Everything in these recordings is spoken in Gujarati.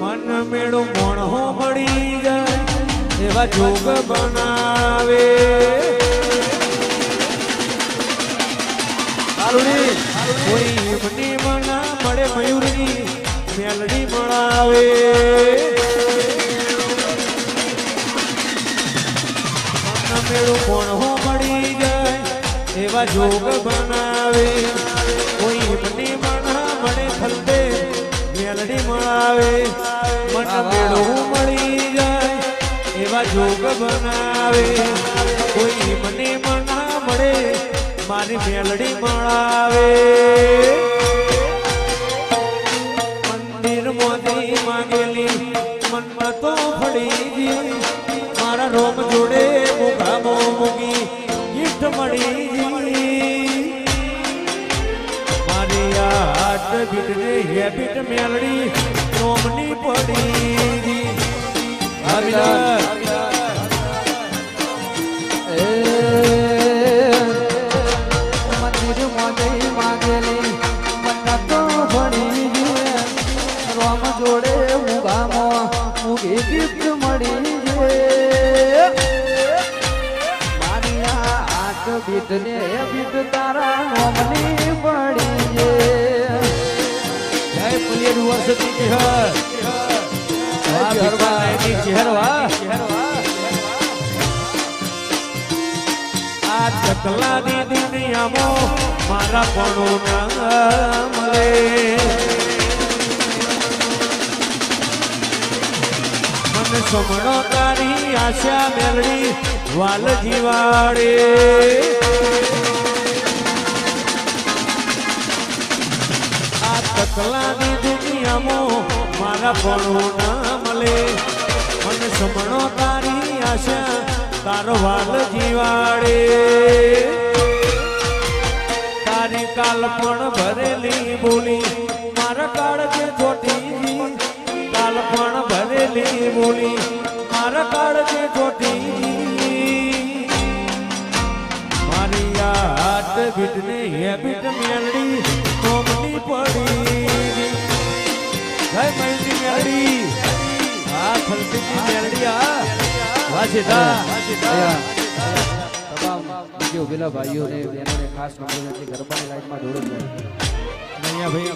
મન મેળો મોણો મળી જાય, એવા જોગ બનાવે. કોઈ એમની મના મળે મયુરની મેલડી મળાવે. મન મેળો મોણો મળી જાય, એવા જોગ બનાવે. મળાવે મન મેળવું મળી જાય, એવા જોગ બનાવે. કોઈ મને મના મળે, મારી મેલડી મળાવે. મંદિર મોદી માંગેલી, મનમાં તો ફળી ગઈ. મારા રોમ જોડે મુખામો મૂકી ગીઠ મળી ગઈ. મારી આ હાટ બીટ ને હેબિટ મેલડી ને બીટ તારા રોમની પડી જય પુલિયર વર્ષ ચહેર વાહ ચકલાની દુનિયામાં મારા પણ ના મળે મને સમણો તારી આશા મેળડી વાલ જીવાડે આ તકલાની દુનિયામાં મારા પણો ના મળે મને સમણો તારી આશા, તારો વાલ જીવાડે. તારી કાલ પણ ભરેલી બોલી, મારા કાળ કે છોટી કાલ પણ ભરેલી બોલી. તમામ બીજો ઉભેલા ભાઈઓને બહેનોને ખાસ નંબર નથી ગરબાની લાઈનમાં જોડે અહીંયા ભાઈ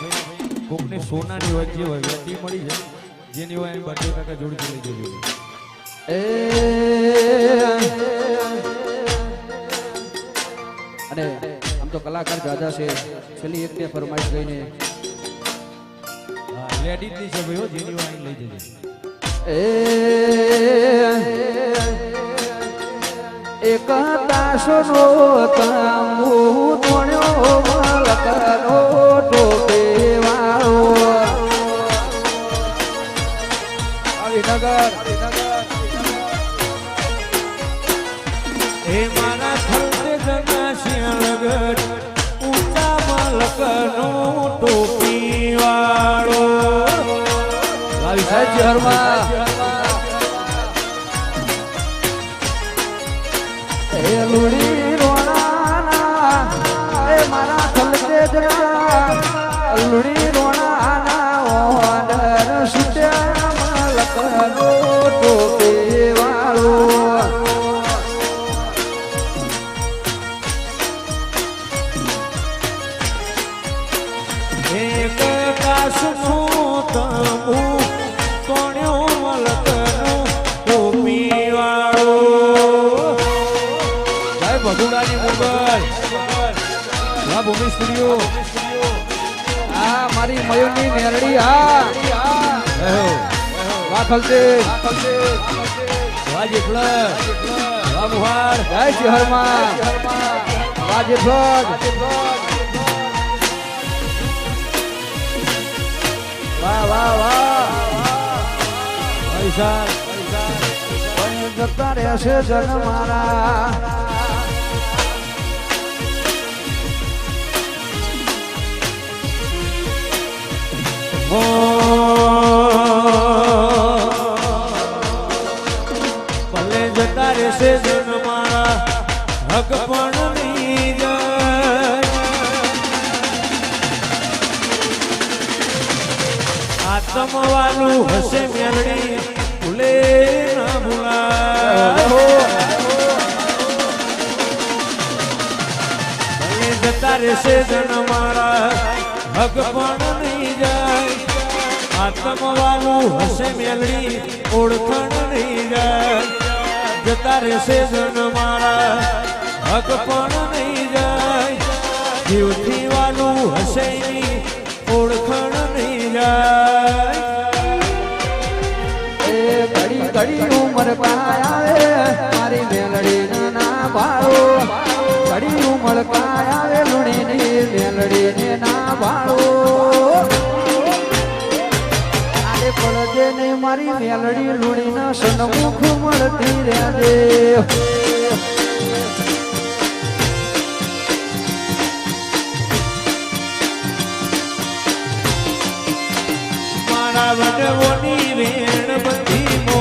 કોકને સોનાની હોય જે હોય વેચી મળી જાય જેની હોય એની બર્થડે કાકા જોડી લઈ જવી અને આમ તો કલાકાર દાદા છે છેલ્લી એક બે ફરમાઈશ લઈને. હા લેડીઝની છે ભાઈ જેની હોય લઈ જજે. એક સુનો તાંબુ તોણ્યો મલકનો ટોપે વાળો. એ મારા ખલતે જગા શિયાળગઢ ઊંચા મલકનો ટોપી વાળો. સાહેબ હરમાં ભગુડાની મુગલ વાહ ભૂમિ સ્ટુડિયો આ મારી મયુરની મેરડી હા વાહ ખલતે વાહ જેઠલા વાહ મુહાર જય શિહરમાં વાહ જેઠવડ વાહ વાહ વાહ અહીં જતા રહેશે જન મારા ભલે જતા રહેશે જન મારા, હક પણ નહીં જાય. આત્મ વાલું હશે મેલડી, ભૂલે ના ભલે જતા રહેશે જન મારા પણ નહીં જાય. આત્મવાળું હશે મેલડી, ઓળખણ નહીં જાય. જતા રહેશે જન મારા, હક પણ નહીં જાય. જીવથી વાલું હશે ઓળખણ નહીં જાય. એ ઘડી ઘડી ઉમર પાયા મારી મેલડી ના પાડો. ઘડી ઉમર કાય મારી મેલડી લુણી ના સન્મુખ મળતી રહેજે. મારા વડવોની વેણ બંધી મો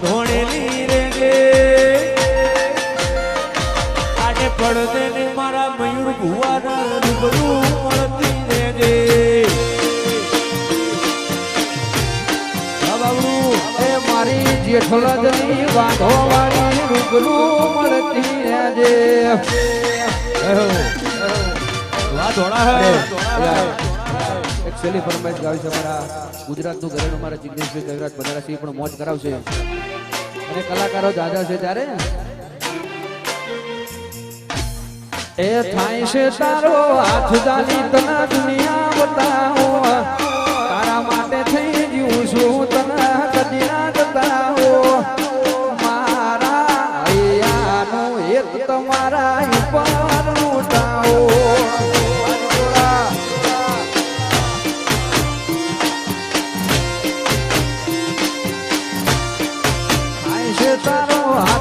રે જેઠલજની વાંધો વાળી છે અમારા ગુજરાતનું ઘરેણું અમારા જિગ્નેશભાઈ કવિરાજ પધારા એ પણ મોજ કરાવશે અને કલાકારો જાજા છે ત્યારે એ થાય છે તારો હાથ જાલી તના દુનિયા બતાવો.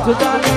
તારો હાથ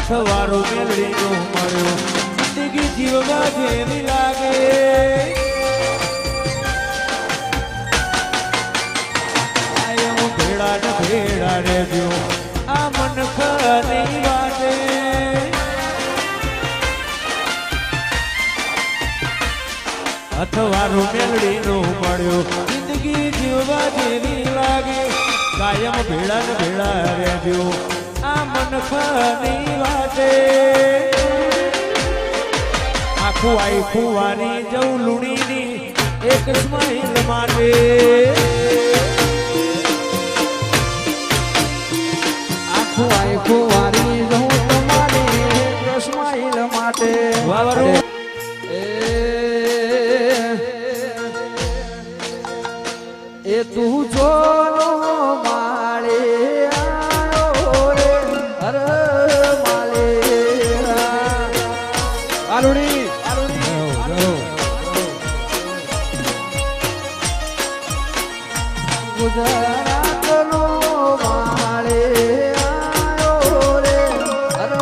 અથવારો મેલડીનો મળ્યો. જિંદગી જીવવા જેવી લાગે. ભેળા ને ભેળા રહેજો. આ મન ખરી વાટે. અથવારો મેલડીનો મળ્યો. જિંદગી જીવવા જેવી લાગે. કાયમ ભેળા ને ભેળા રહેજો. આ મન ખરી વાટે આખું આખું વારી જવું લુણીની એક સ્માઈલ માટે. આખું આખું વારી ગુજરાતનો માળે આયો રે હર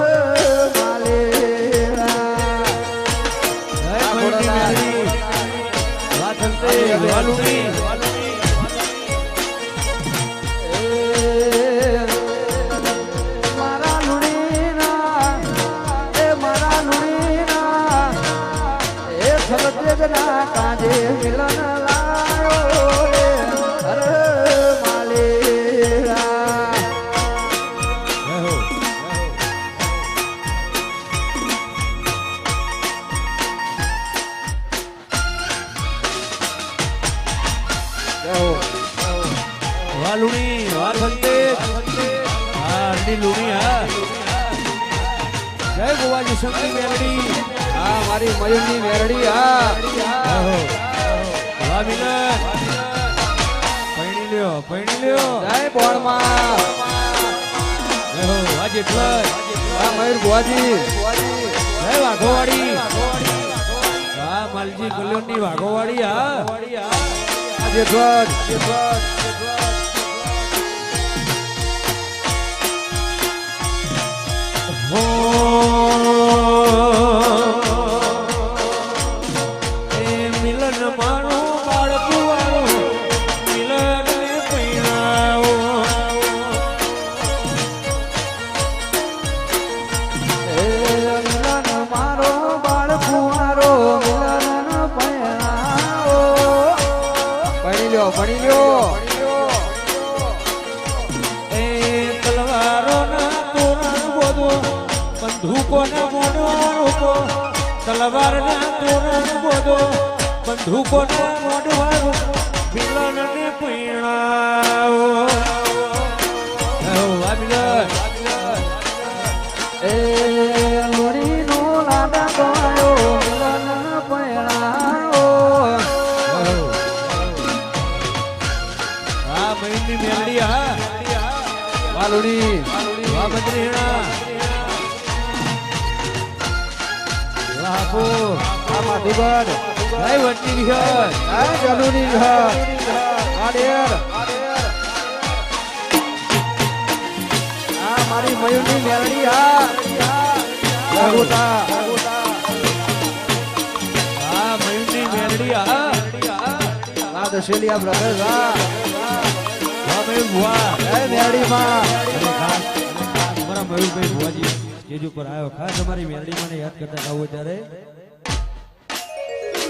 વાલુડી. મારા લુણીના એ મિલન વાલુણી વાત અંતે હા અરડી લુણી હા. જય ગોવાજી શંકરી મેલડી આ મારી મયુરની મેરડી હા. વાહ મિલન પૈણી લ્યો પૈણી લ્યો. જય બોળમાં. એટલે આ મયુર ભુવાજી જય વાઘોવાડી. હા માલજી કલ્યોણની વાઘોવાડી હા. આ જેઠવટ હો એ બંદૂકો ના રૂપો તલવાર ના તોરણ બોધો બંદૂકો ના રૂપો મિલન ને પૈણાવો. આ મિલન એ લોડીનો લાડા ગવાયો મિલન પૈણાવો. હા મયુરની મેલડી હા. વાલુડી વાહ બદ્રીણા લાપો આ માધુગઢ જય વટની વિહર, આ જલુની ઘર આડેર આ મારી મયુરની મેરડી આ લઘુતા આ મયુરની મેરડી આ આ દશેલી આ બ્રધર્સ આ મયુર ભુવા. મેલડી માં મારા મયુરભાઈ ભુવાજી. સ્ટેજ ઉપર આવ્યો. ખાસ અમારી મેલડી મને યાદ કરતા ગાવું ત્યારે.